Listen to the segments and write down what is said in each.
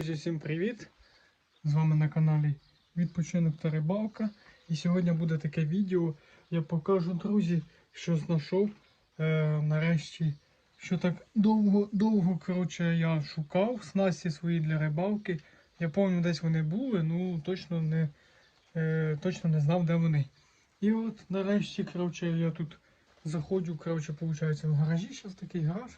Друзі, всім привіт! З вами на каналі Відпочинок та Рибалка. І сьогодні буде таке відео. Я покажу, друзі, що знайшов е, нарешті. Що так довго, довго коротше, я шукав снасті свої для рибалки. Я пам'ятаю, десь вони були, ну точно не, е, точно не знав, де вони. І от нарешті, коротше, я тут заходжу, коротше, виходить, в гаражі. Зараз такий гараж.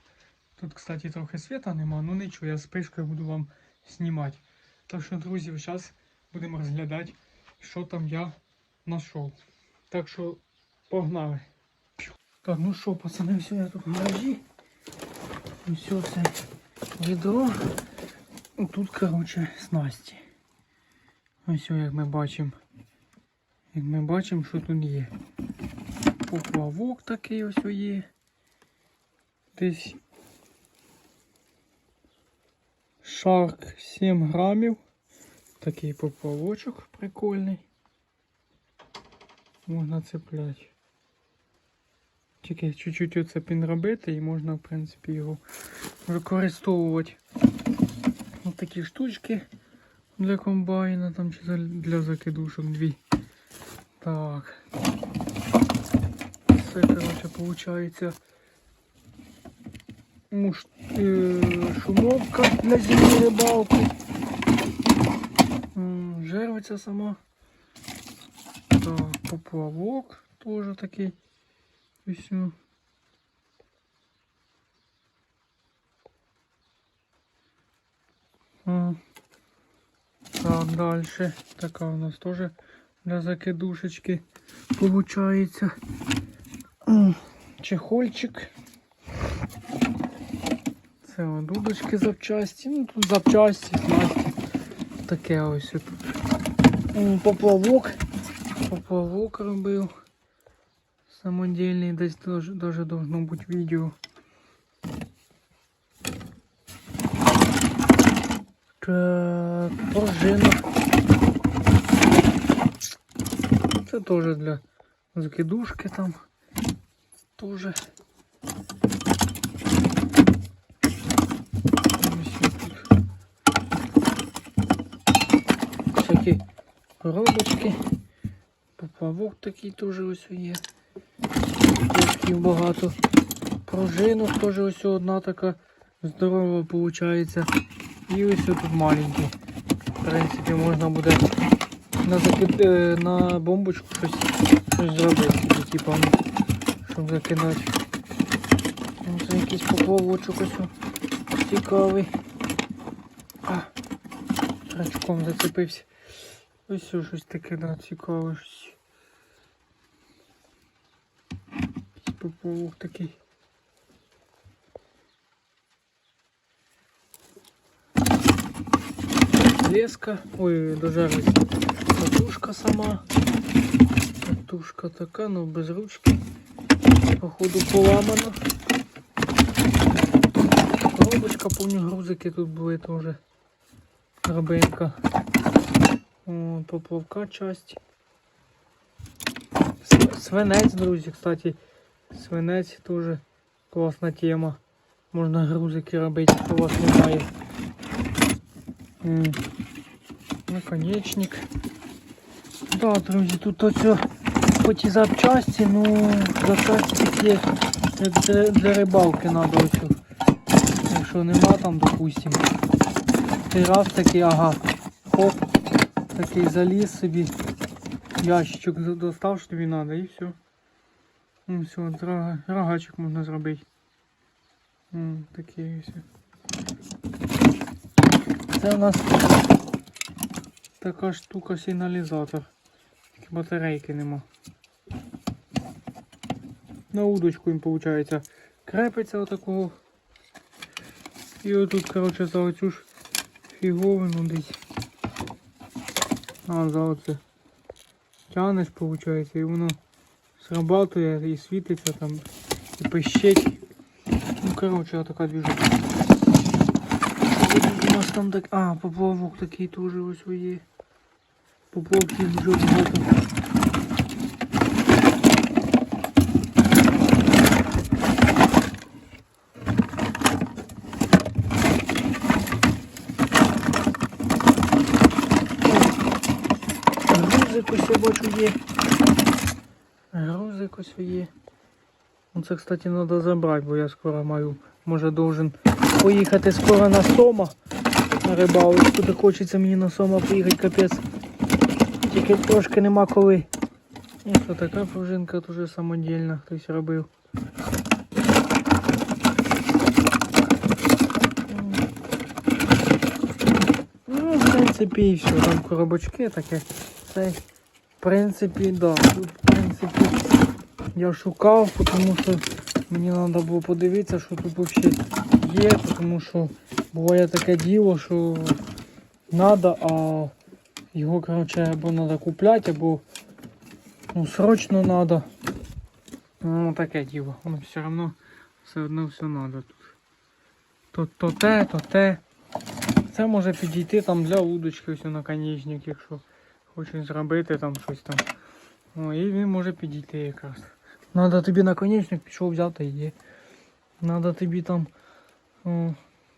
Тут, кстати, трохи світа нема, ну нічого, я з пишкою буду вам знімати. Так що, друзі, зараз будемо розглядати, що там я знайшов. Так що, погнали. Так, ну що, пацани, все, я тут в гаражі. Все це відро. Тут, коротше, снасті. Ось, як ми бачимо. Як ми бачимо, що тут є. Поплавок такий ось є. Десь Шарк 7 грамів. Такий поплавочок прикольний. Можна цепляти. Тільки чуть-чуть оце підробити і можна, в принципі, його використовувати. Ось такі штучки для комбайна, там чи для закидушок дві. Так. Це, коротше, виходить шумовка для зимньої рибалки. М, Жервиця сама. Так, поплавок теж такий. Ось. Так, дальше. Така у нас теж для закидушечки получається. Чехольчик. Це о, дудочки запчасті. Ну тут запчасті, снасті. Таке ось тут. М, Поплавок. Поплавок робив. Самодільний, десь даже, даже должно бути відео. Так, пружина. Це теж для закидушки там. Тоже. коробочки. Поплавок такий теж ось є. Коробків багато. Пружинок теж ось одна така здорова виходить. І ось тут маленький. В принципі, можна буде на, закид... е, на бомбочку щось, зробити. Типа, ну, щоб закинути. Ну, Це якийсь поплавочок ось. Цікавий. А, рачком зацепився. Ось щось таке, да, цікаве. щось. Такий. Леска. Ой, дожарилась. Катушка сама. Катушка така, ну без ручки. Походу поламана. Коробочка, помню, грузики тут були теж. Рабенька. О, поплавка часть. Свинець, друзі, кстати. Свинець теж класна тема. Можна грузики робити, у вас немає. Наконечник. Да, друзі, тут оце хоч і запчасті, ну запчасті такі для, для рибалки треба оцю. Якщо нема там, допустим. Ти раз такий, ага, такий заліз собі. Ящичок достав, що тобі треба і все. Ну все, рога- рогачик можна зробити. Такий ось. Це у нас така штука сигналізатор. Тільки батарейки нема. На удочку їм виходить крепиться отакого. І отут, коротше, за оцю ж фіговину десь. А, за оце. Тянеш, виходить, і воно срабатує і світиться там, і пищить. Ну, коротше, така движуха. У нас там так... А, поплавок такий теж ось є. Поплавків дуже багато. грузик ось я бачу є. Грузик ось є. Ну це, кстати, треба забрати, бо я скоро маю, може должен поїхати скоро на Сома на рибалочку. Так хочеться мені на Сома поїхати, капець. Тільки трошки нема коли. Ось така пружинка дуже самодільна, хтось робив. Ну, в принципі, і все. Там коробочки таке. Це, в принципі, да. Тут, в принципі, я шукав, тому що мені треба було подивитися, що тут взагалі є, тому що буває таке діло, що треба, а його, коротше, або треба купляти, або ну, срочно треба. Ну, таке діло. Воно все одно все одно все треба тут. То, то те, то те. Це може підійти там для удочки, ось наконечник, якщо хочеш зробити там щось там. О, і він може підійти якраз. Надо тобі наконечник, пішов взяти і є. Надо тобі там о,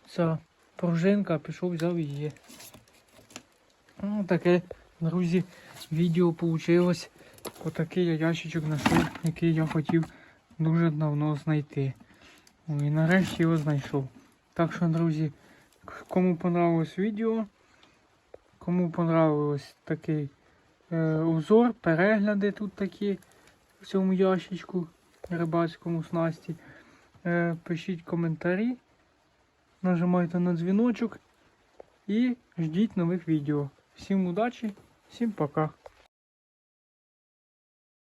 ця пружинка, пішов взяв і є. Ну, таке, друзі, відео вийшло. Отакий я ящичок знайшов, який я хотів дуже давно знайти. О, і нарешті його знайшов. Так що, друзі, кому понравилось відео, кому понравилось такий е, узор, перегляди тут такі в цьому ящичку рибацькому снасті, е, пишіть коментарі, нажимайте на дзвіночок і ждіть нових відео. Всім удачі, всім пока.